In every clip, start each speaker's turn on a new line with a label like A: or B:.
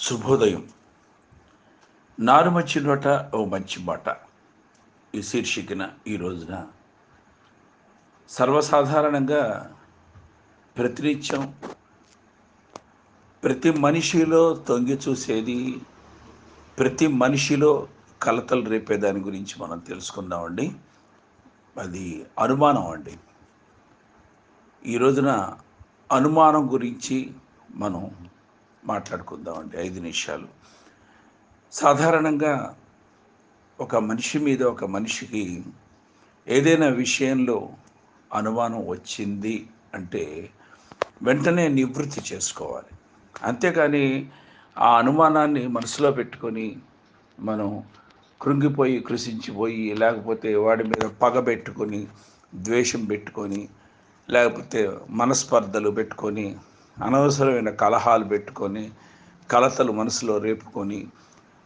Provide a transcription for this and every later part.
A: శుభోదయం. నారుమచ్చి నోట ఓ మంచి మాట. ఈ శీర్షికన ఈ రోజున సర్వసాధారణంగా ప్రతినిత్యం ప్రతి మనిషిలో తొంగి చూసేది ప్రతి మనిషిలో కలతలు రేపే దాని గురించి మనం తెలుసుకుందామండి. అది అనుమానం అండి. ఈ రోజున అనుమానం గురించి మనం మాట్లాడుకుందామండి. ఐదు నిమిషాలు. సాధారణంగా ఒక మనిషి మీద ఒక మనిషికి ఏదైనా విషయంలో అనుమానం వచ్చింది అంటే వెంటనే నివృత్తి చేసుకోవాలి. అంతేకాని ఆ అనుమానాన్ని మనసులో పెట్టుకొని మనం కృంగిపోయి కృషించిపోయి లేకపోతే వాడి మీద పగ పెట్టుకొని ద్వేషం పెట్టుకొని లేకపోతే మనస్పర్ధలు పెట్టుకొని అనవసరమైన కలహాలు పెట్టుకొని కలతలు మనసులో రేపుకొని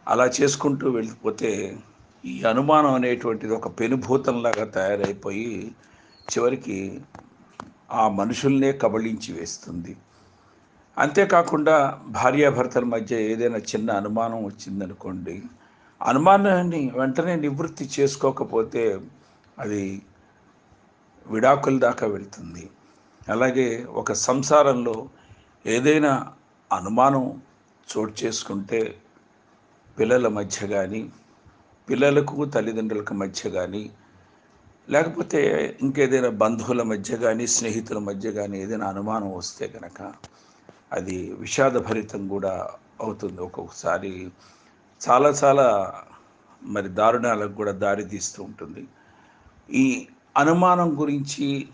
A: అలా చేసుకుంటూ వెళ్ళిపోతే ఈ అనుమానం అనేటువంటిది ఒక పెనుభూతంలాగా తయారైపోయి చివరికి ఆ మనుషుల్నే కబళించి వేస్తుంది. అంతేకాకుండా భార్యాభర్తల మధ్య ఏదైనా చిన్న అనుమానం వచ్చిందనుకోండి అనుమానాన్ని వెంటనే నివృత్తి చేసుకోకపోతే అది విడాకుల దాకా వెళ్తుంది. అలాగే ఒక సంసారంలో ఏదైనా అనుమానం చోటు చేసుకుంటే పిల్లల మధ్య కానీ పిల్లలకు తల్లిదండ్రులకు మధ్య కానీ లేకపోతే ఇంకేదైనా బంధువుల మధ్య కానీ స్నేహితుల మధ్య కానీ ఏదైనా అనుమానం వస్తే కనుక అది విషాదభరితం కూడా అవుతుంది. ఒక్కొక్కసారి చాలా చాలా మరి దారుణాలకు కూడా దారి తీస్తూ ఉంటుంది. ఈ అనుమానం గురించి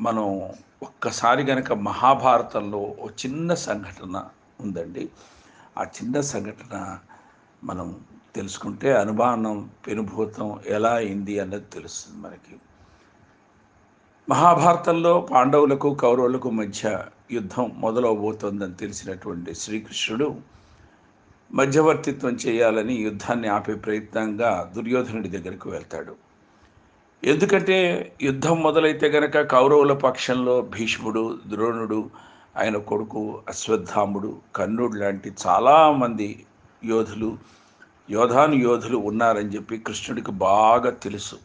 A: మనం ఒక్కసారి కనుక మహాభారతంలో ఓ చిన్న సంఘటన ఉందండి. ఆ చిన్న సంఘటన మనం తెలుసుకుంటే అనుమానం పెనుభూతం ఎలా అయింది అన్నది తెలుస్తుంది మనకి. మహాభారతంలో పాండవులకు కౌరవులకు మధ్య యుద్ధం మొదలవబోతోందని తెలిసినటువంటి శ్రీకృష్ణుడు మధ్యవర్తిత్వం చేయాలని యుద్ధాన్ని ఆపే ప్రయత్నంగా దుర్యోధనుడి దగ్గరికి వెళ్తాడు. ఎందుకంటే యుద్ధం మొదలైతే గనక కౌరవుల పక్షంలో భీష్ముడు ద్రోణుడు ఆయన కొడుకు అశ్వత్థాముడు కర్ణుడు లాంటి చాలామంది యోధులు యోధాను యోధులు ఉన్నారని చెప్పి కృష్ణుడికి బాగా తెలుసు.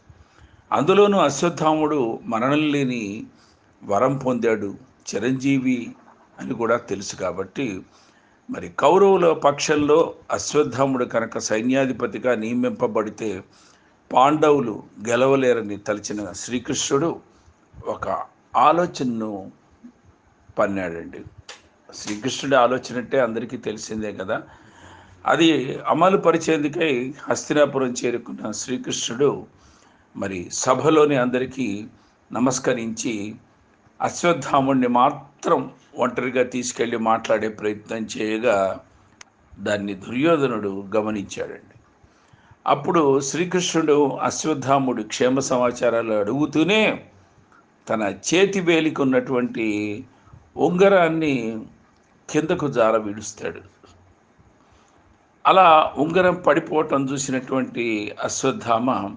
A: అందులోనూ అశ్వత్థాముడు మరణం లేని వరం పొందాడు చిరంజీవి అని కూడా తెలుసు కాబట్టి మరి కౌరవుల పక్షంలో అశ్వత్థాముడు కనుక సైన్యాధిపతిగా నియమింపబడితే పాండవులు గెలవలేరని తలచిన శ్రీకృష్ణుడు ఒక ఆలోచనను పన్నాడండి. శ్రీకృష్ణుడి ఆలోచన అంటే అందరికీ తెలిసిందే కదా. అది అమలు పరిచేందుకై హస్తినాపురం చేరుకున్న శ్రీకృష్ణుడు మరి సభలోని అందరికీ నమస్కరించి అశ్వత్థాముణ్ణి మాత్రం ఒంటరిగా తీసుకెళ్ళి మాట్లాడే ప్రయత్నం చేయగా దాన్ని దుర్యోధనుడు గమనించాడండి. అప్పుడు శ్రీకృష్ణుడు అశ్వత్థాముడు క్షేమ సమాచారాలు అడుగుతూనే తన చేతి వేలికి ఉన్నటువంటి ఉంగరాన్ని కిందకు జార విడుస్తాడు. అలా ఉంగరం పడిపోవటం చూసినటువంటి అశ్వత్థామ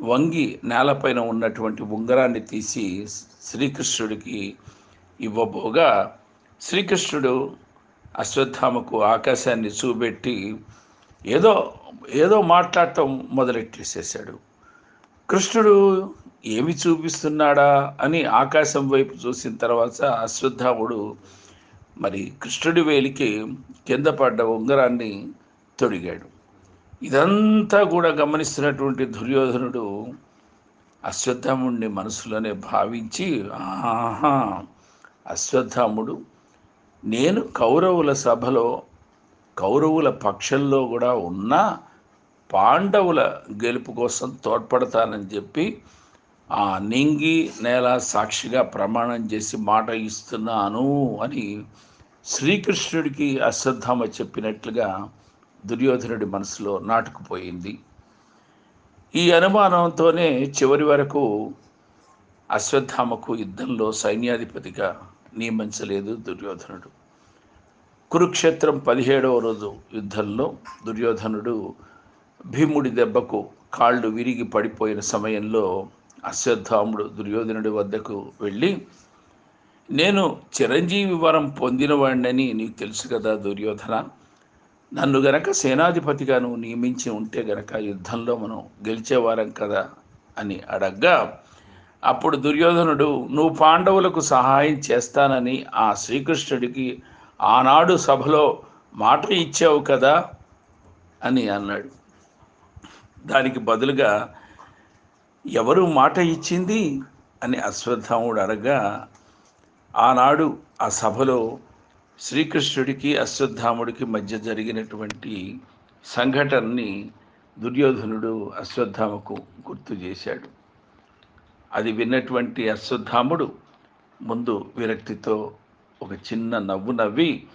A: వంగి నేలపైన ఉన్నటువంటి ఉంగరాన్ని తీసి శ్రీకృష్ణుడికి ఇవ్వబోగా శ్రీకృష్ణుడు అశ్వత్థామకు ఆకాశాన్ని చూపెట్టి ఏదో ఏదో మాట్లాడటం మొదలెట్టేసేసాడు కృష్ణుడు ఏమి చూపిస్తున్నాడా అని ఆకాశం వైపు చూసిన తర్వాత అశ్వత్థాముడు మరి కృష్ణుడి వేలికి కింద పడ్డ ఉంగరాన్ని తొడిగాడు. ఇదంతా కూడా గమనిస్తున్నటువంటి దుర్యోధనుడు అశ్వత్థాముడిని మనసులోనే భావించి ఆహా అశ్వత్థాముడు నేను కౌరవుల సభలో కౌరవుల పక్షంలో కూడా ఉన్న పాండవుల గెలుపు కోసం తోడ్పడతానని చెప్పి ఆ నింగి నేల సాక్షిగా ప్రమాణం చేసి మాట ఇస్తున్నాను అని శ్రీకృష్ణుడికి అశ్వత్థామ చెప్పినట్లుగా దుర్యోధనుడి మనసులో నాటుకుపోయింది. ఈ అనుమానంతోనే చివరి వరకు అశ్వత్థామకు యుద్ధంలో సైన్యాధిపతిగా నియమించలేదు దుర్యోధనుడు. కురుక్షేత్రం పదిహేడవ రోజు యుద్ధంలో దుర్యోధనుడు భీముడి దెబ్బకు కాళ్ళు విరిగి పడిపోయిన సమయంలో అశ్వత్థాముడు దుర్యోధనుడి వద్దకు వెళ్ళి నేను చిరంజీవి వరం పొందినవాడినని నీకు తెలుసు కదా దుర్యోధన. నన్ను గనక సేనాధిపతిగా నువ్వు నియమించి ఉంటే గనక యుద్ధంలో మనం గెలిచేవారం కదా అని అడగ్గా అప్పుడు దుర్యోధనుడు నువ్వు పాండవులకు సహాయం చేస్తానని ఆ శ్రీకృష్ణుడికి ఆనాడు సభలో మాట ఇచ్చావు కదా అని అన్నాడు. దానికి బదులుగా ఎవరు మాట ఇచ్చింది అని అశ్వత్థాముడు అడగా ఆనాడు ఆ సభలో శ్రీకృష్ణుడికి అశ్వత్థాముడికి మధ్య జరిగినటువంటి సంఘటనని దుర్యోధనుడు అశ్వత్థామకు గుర్తు చేశాడు. అది విన్నటువంటి అశ్వత్థాముడు ముందు విరక్తితో ఒక చిన్న నవ్వు నవ్వి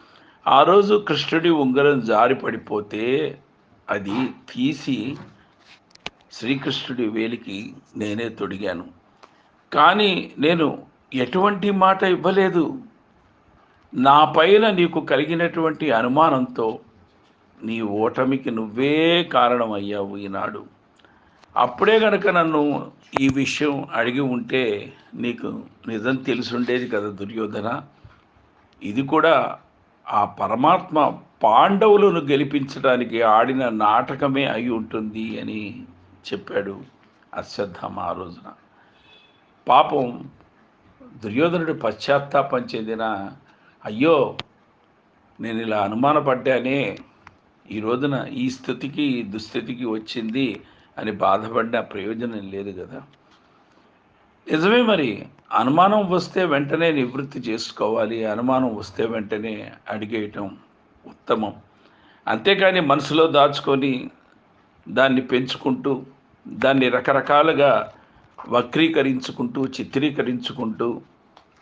A: ఆ రోజు కృష్ణుడి ఉంగరం జారి పడిపోతే అది తీసి శ్రీకృష్ణుడి వేలికి నేనే తొడిగాను. కానీ నేను ఎటువంటి మాట ఇవ్వలేదు. నా పైన నీకు కలిగినటువంటి అనుమానంతో నీ ఓటమికి నువ్వే కారణమయ్యావు ఈనాడు. అప్పుడే గనక నన్ను ఈ విషయం అడిగి ఉంటే నీకు నిజం తెలిసుండేది కదా దుర్యోధన. ఇది కూడా ఆ పరమాత్మ పాండవులను గెలిపించడానికి ఆడిన నాటకమే అయి ఉంటుంది అని చెప్పాడు అశ్వత్థామ ఆ రోజున. పాపం దుర్యోధనుడు పశ్చాత్తాపం చెందిన అయ్యో నేను ఇలా అనుమానపడ్డానే ఈ రోజున ఈ స్థితికి ఈ దుస్థితికి వచ్చింది అని బాధపడిన ప్రయోజనం లేదు కదా. నిజమే మరి. అనుమానం వస్తే వెంటనే నివృత్తి చేసుకోవాలి. అనుమానం వస్తే వెంటనే అడిగేయటం ఉత్తమం. అంతేకాని మనసులో దాచుకొని దాన్ని పెంచుకుంటూ దాన్ని రకరకాలుగా వక్రీకరించుకుంటూ చిత్రీకరించుకుంటూ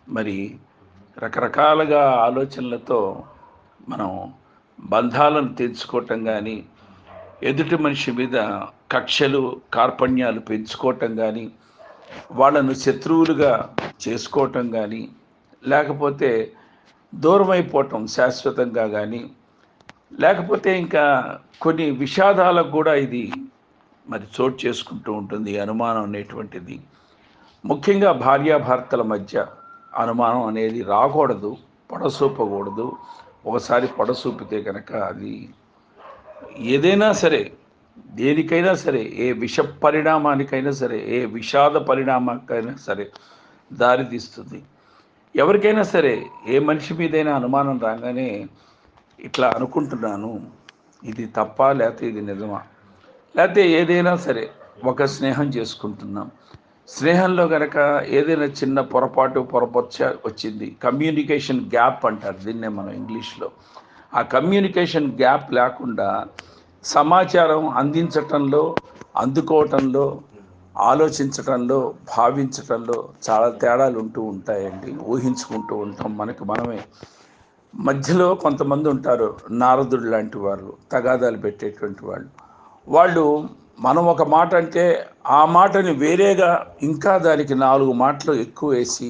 A: మరి రకరకాలుగా ఆలోచనలతో మనం బంధాలను తెంచుకోవటం కానీ ఎదుటి మనిషి మీద కక్షలు కార్పణ్యాలు పెంచుకోవటం కానీ వాళ్ళను శత్రువులుగా చేసుకోవటం కానీ లేకపోతే దూరమైపోవటం శాశ్వతంగా కానీ లేకపోతే ఇంకా కొన్ని విషాదాలకు కూడా ఇది మరి చోటు చేసుకుంటూ ఉంటుంది అనుమానం అనేటువంటిది. ముఖ్యంగా భార్యాభర్తల మధ్య అనుమానం అనేది రాకూడదు పొడసూపకూడదు. ఒకసారి పొడసూపితే కనుక అది ఏదైనా సరే దేనికైనా సరే ఏ విష పరిణామానికైనా సరే ఏ విషాద పరిణామానికైనా సరే దారి తీస్తుంది. ఎవరికైనా సరే ఏ మనిషి మీదైనా అనుమానం రాగానే ఇట్లా అనుకుంటున్నాను ఇది తప్ప లేకపోతే ఇది నిజమా? లేకపోతే ఏదైనా సరే ఒక స్నేహం చేసుకుంటున్నాం. స్నేహంలో కనుక ఏదైనా చిన్న పొరపాటు పొరపచ్చ వచ్చింది కమ్యూనికేషన్ గ్యాప్ అంటారు దీన్నే మనం ఇంగ్లీష్లో. ఆ కమ్యూనికేషన్ గ్యాప్ లేకుండా సమాచారం అందించటంలో అందుకోవటంలో ఆలోచించటంలో భావించటంలో చాలా తేడాలు ఉంటూ ఉంటాయండి. ఊహించుకుంటూ ఉంటాం మనకు మనమే. మధ్యలో కొంతమంది ఉంటారు నారదుడు లాంటి వాళ్ళు తగాదాలు పెట్టేటువంటి వాళ్ళు. వాళ్ళు మనం ఒక మాట అంటే ఆ మాటని వేరేగా ఇంకా దానికి నాలుగు మాటలు ఎక్కువ వేసి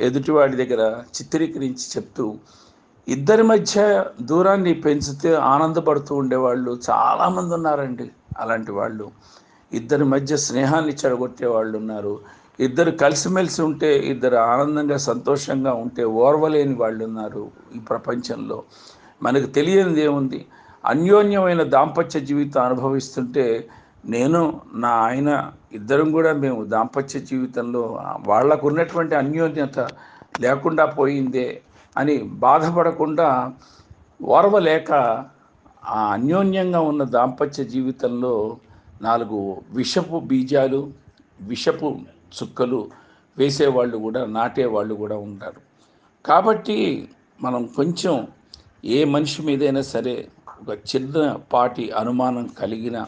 A: ఎదుటివాడి దగ్గర చిత్రీకరించి చెప్తూ ఇద్దరి మధ్య దూరాన్ని పెంచితే ఆనందపడుతూ ఉండేవాళ్ళు చాలామంది ఉన్నారండి అలాంటి వాళ్ళు. ఇద్దరి మధ్య స్నేహాన్ని చెడగొట్టే వాళ్ళు ఉన్నారు. ఇద్దరు కలిసిమెలిసి ఉంటే ఇద్దరు ఆనందంగా సంతోషంగా ఉంటే ఓర్వలేని వాళ్ళు ఉన్నారు ఈ ప్రపంచంలో. మనకు తెలియనిది ఏముంది? అన్యోన్యమైన దాంపత్య జీవితం అనుభవిస్తుంటే నేను నా ఆయన ఇద్దరం కూడా మేము దాంపత్య జీవితంలో వాళ్ళకు ఉన్నటువంటి అన్యోన్యత లేకుండా పోయిందే అని బాధపడకుండా ఓర్వలేక ఆ అన్యోన్యంగా ఉన్న దాంపత్య జీవితంలో నాలుగు విషపు బీజాలు విషపు చుక్కలు వేసేవాళ్ళు కూడా నాటేవాళ్ళు కూడా ఉంటారు. కాబట్టి మనం కొంచెం ఏ మనిషి మీదైనా సరే ఒక చిన్న పాటి అనుమానం కలిగిన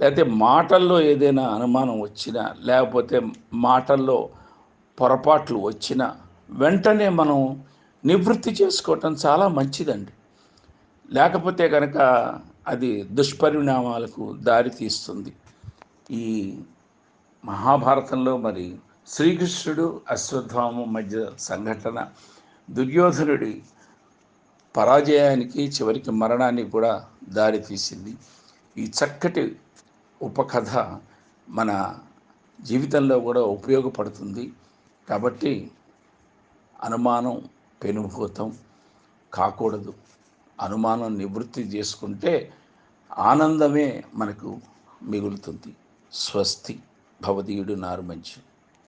A: లేకపోతే మాటల్లో ఏదైనా అనుమానం వచ్చినా లేకపోతే మాటల్లో పొరపాట్లు వచ్చినా వెంటనే మనం నివృత్తి చేసుకోవటం చాలా మంచిదండి. లేకపోతే కనుక అది దుష్పరిణామాలకు దారితీస్తుంది ఈ మహాభారతంలో మరి శ్రీకృష్ణుడు అశ్వత్థామ మధ్య సంఘటన దుర్యోధనుడి పరాజయానికి చివరికి మరణానికి కూడా దారి తీసింది. ఈ చక్కటి ఉపకథ మన జీవితంలో కూడా ఉపయోగపడుతుంది. కాబట్టి అనుమానం పెనుభూతం కాకూడదు. అనుమానం నివృత్తి చేసుకుంటే ఆనందమే మనకు మిగులుతుంది. స్వస్తి భవదీయుడు నారు మంచి.